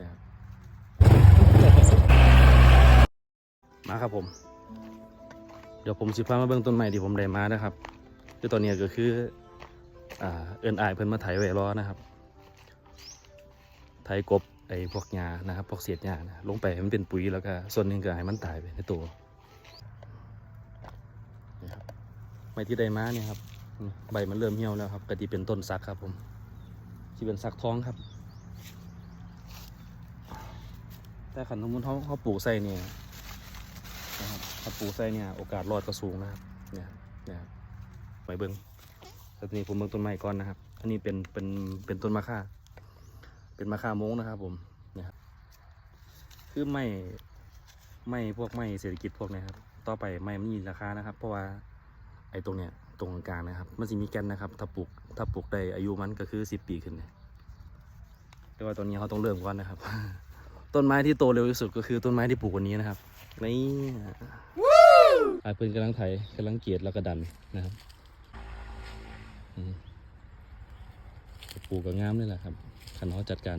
นะครับมาครับผม เดี๋ยวผมสิพามาเบิ่งต้นใหม่ที่ผมได้มานะครับคือตอนนี้ก็คืออ่าเอินอายเพิ่นมาไถไวล้อนะครับไถกบไอ้พวกหญ้านะครับ พวกเศษหญ้านะลงไปให้มันเป็นปุ๋ยแล้วก็ส่วนหนึ่งก็ให้มันตายไปในตัวนี่ครับไม้ที่ได้มาเนี่ยครับใบมันเริ่มเหี่ยวแล้วครับก็ที่เป็นต้นสักครับผมที่เป็นสักท้องครับ แต่ขันสมมติเขาเขาปลูกใส่เนี่ยนะครับถ้าปลูกใส่เนี่ยโอกาสรอดก็สูงนะครับเนี่ยเนี่ยครับไปเบิ้งแล้วทีนี้ผมเบิ้งต้นไม้ก่อนนะครับ อันนี้เป็นเป็นเป็นต้นมะค่า เป็นมะค่าม้งนะครับ ผมเนี่ยครับคือไม่ไม่พวกไม่เศรษฐกิจพวกนี้ครับ ต่อไปไม่มันมีราคานะครับ เพราะว่าไอ้ตรงเนี้ยตรงกลางนะครับ มันจะมีแกนนะครับ ถ้าปลูกถ้าปลูกได้อายุมันก็คือสิบปีขึ้นเนี่ยแต่ว่าตอนนี้เขาต้องเริ่มก่อนนะครับ ต้นไม้ที่โตเร็วที่สุดก็คือต้นไม้ที่ปลูกวันนี้นะครับนี่อาเพื่อนกำลังไถกำลังเกียดแล้วก็ดันนะครับปลูกก็งามเลยแหละครับขันเขาจัดการ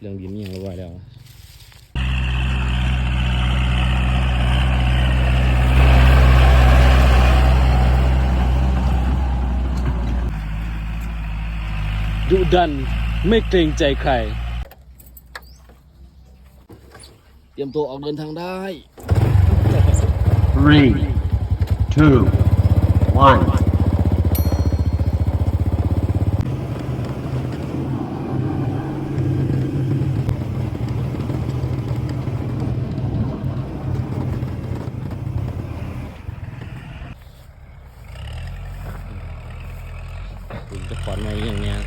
เรื่องดินนี่ยังไว้แล้วดุดันไม่เกรงใจใคร เตรียมตัวออกเดินทางได้ Three, two, one. ผมจะขอนมาอย่างเงี้ย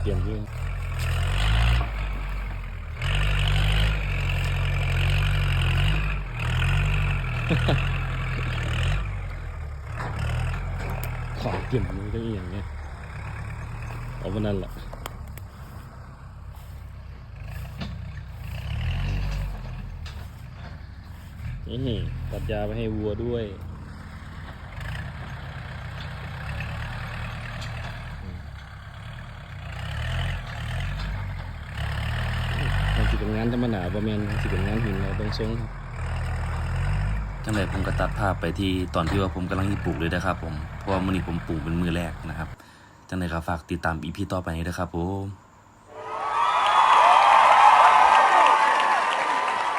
เตรียมเรื่อง ขอเตรียมมือได้อย่างเงี้ยเอาวันนั้นแหละนี่ตัดยาไปให้วัวด้วยมันสิเป็นงานธรรมดาบ่แม่นสิเป็นงานหินเราต้องทรงครับ จังเลยผมก็ตัดภาพไปที่ตอนที่ว่าผมกำลังที่ปลูกเลยนะครับผมเพราะว่ามื้อนี้ผมปลูกเป็นมือแรกนะครับจังไรก็ฝากติดตามอีพีต่อไปนะครับผม